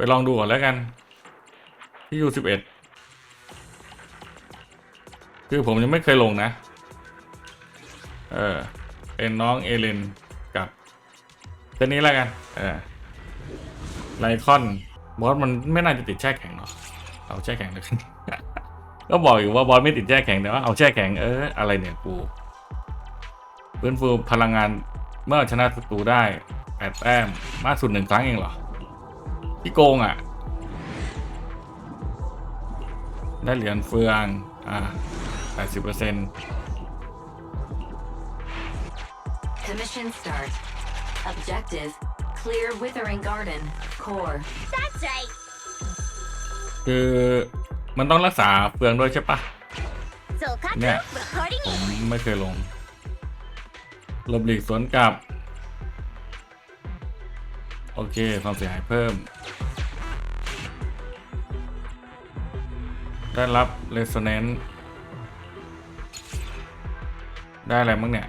ไปลองดูก่อนแล้วกัน ที่ยูสิบเอ็ดคือผมยังไม่เคยลงนะ เออ เป็นน้องเอเลนกับเซนนี้แล้วกัน เออไลคอนบอสมันไม่น่าจะติดแช่แข็งเนาะเอาแช่แข็งเลยกันก็บอกอยู่ว่าบอสไม่ติดแช่แข็งแต่ว่าเอาแช่แข็งเอออะไรเนี่ยกูฟื้นฟูพลังงานเมื่อชนะศัตรูได้แปดแต้มมากสุดหนึ่งครั้งเองเหรอ พี่โกงอะ ได้เหรียญเฟือง อ่าแปดสิบเปอร์เซ็นต์ Commission start. Objective clear Withering Garden. Core. That's right. คือมันต้องรักษาเฟืองด้วยใช่ปะ Sokaku Yeah. recording ผม in. ไม่เคยลงหลบหลีกสวนกลับ โอเค ความเสียหายเพิ่ม ได้รับ resonance ได้อะไรมั้งเนี่ย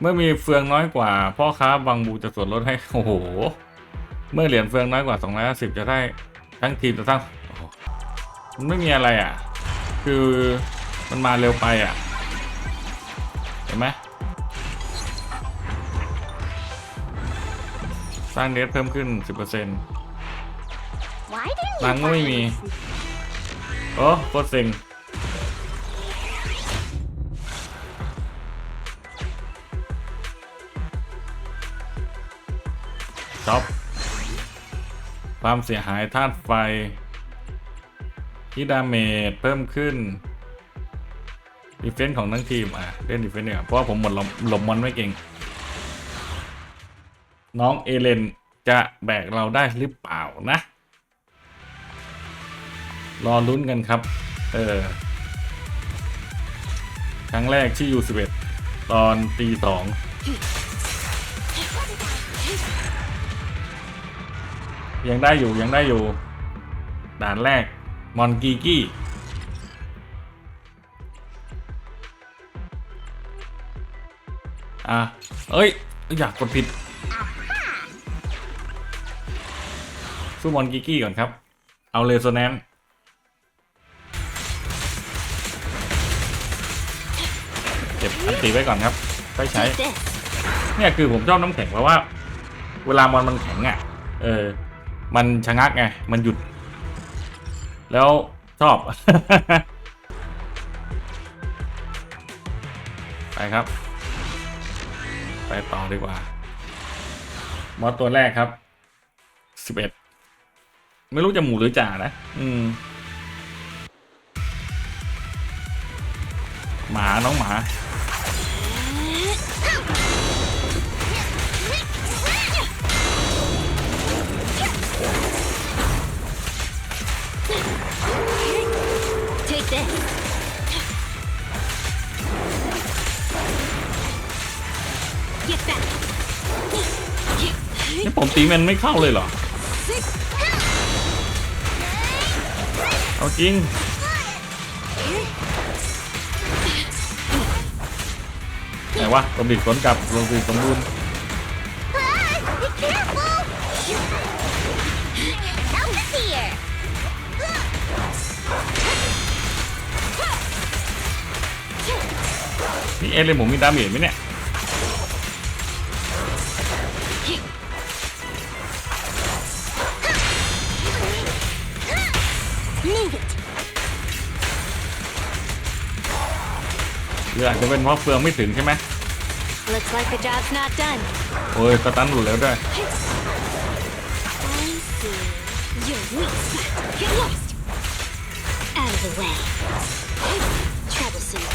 เมื่อมีเฟืองน้อยกว่า พ่อค้าบางบูจะส่วนลดให้ โอ้โห เมื่อเหรียญเฟืองน้อยกว่า 250 จะได้ทั้งทีมจะทั้งมันไม่มีอะไรอะ คือมันมาเร็วไปอะ เห็นไหม สร้างเดสเพิ่มขึ้น 10% Why didn't ตัง you ค์ก็ไม่มี practice? โอ้โคตรเซ็งจ็อบความเสียหายธาตุไฟ ที่ดาเมจเพิ่มขึ้นดีเฟนส์ของทั้งทีม อะ เล่นดีเฟนส์เนี่ยเพราะว่าผมหมดหลบหลบมอนไม่เก่ง น้องเอเลนจะแบกเราได้หรือเปล่านะ รอลุ้นกันครับ เออ ครั้งแรกที่ U11 ตอนตีสองยังได้อยู่ยังได้อยู่ ด่านแรก มอนกีกี้อะ เอ้ย อยากกดผิด สู้มอนกิกี้ก่อนครับ เอาเลโซแนนเก็บอันตีไว้ก่อนครับค่อยใช้ เนี่ยคือผมชอบน้ำแข็งเพราะว่า เวลามอนมันแข็งอะ เออ มันชะงักไง มันหยุด แล้วชอบ ไปครับ ไปต่อดีกว่า มอสตัวแรกครับสิบเอ็ด ไม่รู้จะหมูหรือจ่านะ อืม หมาน้องหมา Take this. นี่ผมตีมันไม่เข้าเลยเหรอ เอาจริง ไหนวะตบดิดสวนกลับลงดิดสมบูรณ์ Ah, be careful. Help is here. นี่เอเลยผมมีดาเมจไหมเนี่ย หรืออาจจะเป็นเพราะเฟืองไม่ถึงใช่ไหม Looks like the job's not done. โอ้ยสตันหลุดแล้วด้วย I see. You're weak spot. Get lost. Out of the way. Troublesome.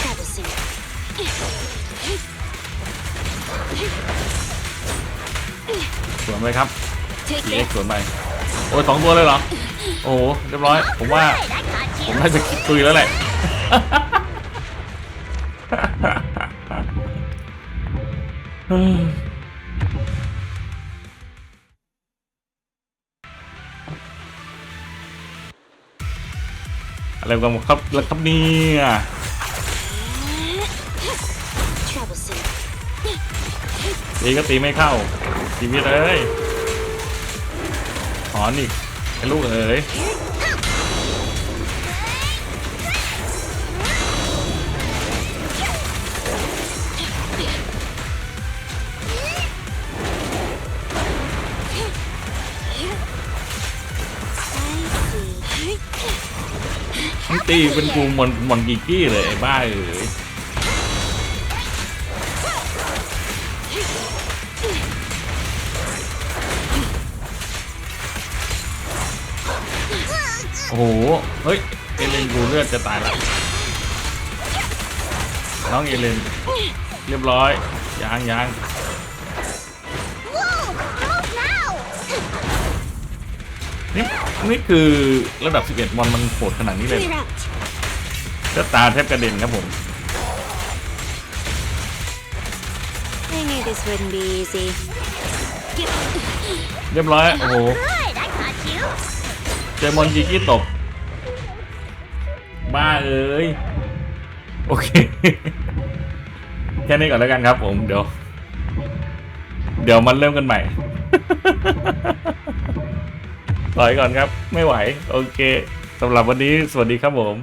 Troublesome. สวนไปครับ Take ทีเอ็ก this. สวนไป โอ้ยสองตัวเลยเหรอ โอ้โหเรียบร้อย ผมว่า Good, I caught ผ you. มน่าจะคิดตุยแล้วแหละ อะไรกันครับแล้วครับเนี่ย Troublesome. ตีก็ตีไม่เข้าชีวิตเอ้ยหอนอีกไอ้ ลูกเอ๋ยมันตีเป็นกูมอนมอนกิกี้เลยไอ้บ้าเอ๋ย โอ้โห เฮ้ย เอเลนกูเลือดจะตายแล้ว น้องเอเลน เรียบร้อย ยางยาง Whoa! Move now! นี่นี่คือระดับ 11มอนมันโหดขนาดนี้เลย Clear out. ก็ตาแทบกระเด็นครับผม I knew this wouldn't be easy. เรียบร้อย โอ้โห จอมอนจิกี้ตบบ้าเอ้ย โอเค แค่นี้ก่อนแล้วกันครับผมเดี๋ยว เดี๋ยวมันเริ่มกันใหม่ถอยก่อนครับ ไม่ไหว โอเคสำหรับวันนี้สวัสดีครับผม